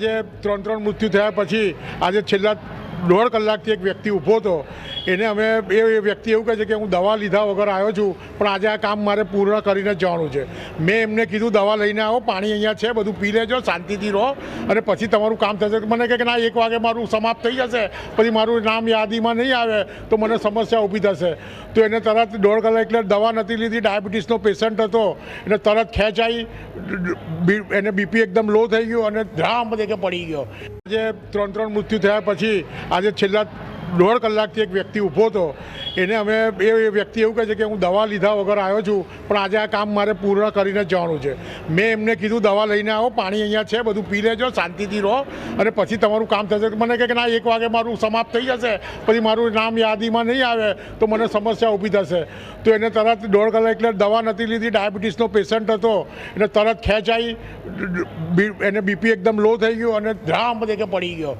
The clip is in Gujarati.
જે ત્રણ ત્રણ મૃત્યુ થયા પછી આજે છેલ્લા દોઢ કલાકથી એક વ્યક્તિ ઊભો હતો. એને અમે એ વ્યક્તિ એવું કહે છે કે હું દવા લીધા વગર આવ્યો છું, પણ આજે આ કામ મારે પૂર્ણ કરીને જવાનું છે. મેં એમને કીધું, દવા લઈને આવો, પાણી અહીંયા છે, બધું પી લેજો, શાંતિથી રહો, અને પછી તમારું કામ થશે. મને કહે કે, ના, એક વાગે મારું સમાપ્ત થઈ જશે, પછી મારું નામ યાદીમાં નહીં આવે, તો મને સમસ્યા ઊભી થશે. તો એને તરત દોઢ કલાક એટલે દવા નથી લીધી, ડાયાબિટીસનો પેશન્ટ હતો. એને તરત ખેંચાઈ એને બીપી એકદમ લો થઈ ગયું અને ધ્રામ કે પડી ગયો. આજે ત્રણ ત્રણ મૃત્યુ થયા પછી આજે છેલ્લા દોઢ કલાકથી એક વ્યક્તિ ઊભો હતો. એને અમે એ વ્યક્તિ એવું કહે છે કે હું દવા લીધા વગર આવ્યો છું, પણ આજે આ કામ મારે પૂર્ણ કરીને જવાનું છે. મેં એમને કીધું, દવા લઈને આવો, પાણી અહીંયા છે, બધું પી લેજો, શાંતિથી રહો, અને પછી તમારું કામ થશે. મને કહે કે, ના, એક વાગે મારું સમાપ્ત થઈ જશે, પછી મારું નામ યાદીમાં નહીં આવે, તો મને સમસ્યા ઊભી થશે. તો એને તરત દોઢ કલાક એટલે દવા નથી લીધી, ડાયાબિટીસનો પેશન્ટ હતો. એને તરત ખેંચાઈ, એને બીપી એકદમ લો થઈ ગયું અને ધ્રામ કે પડી ગયો.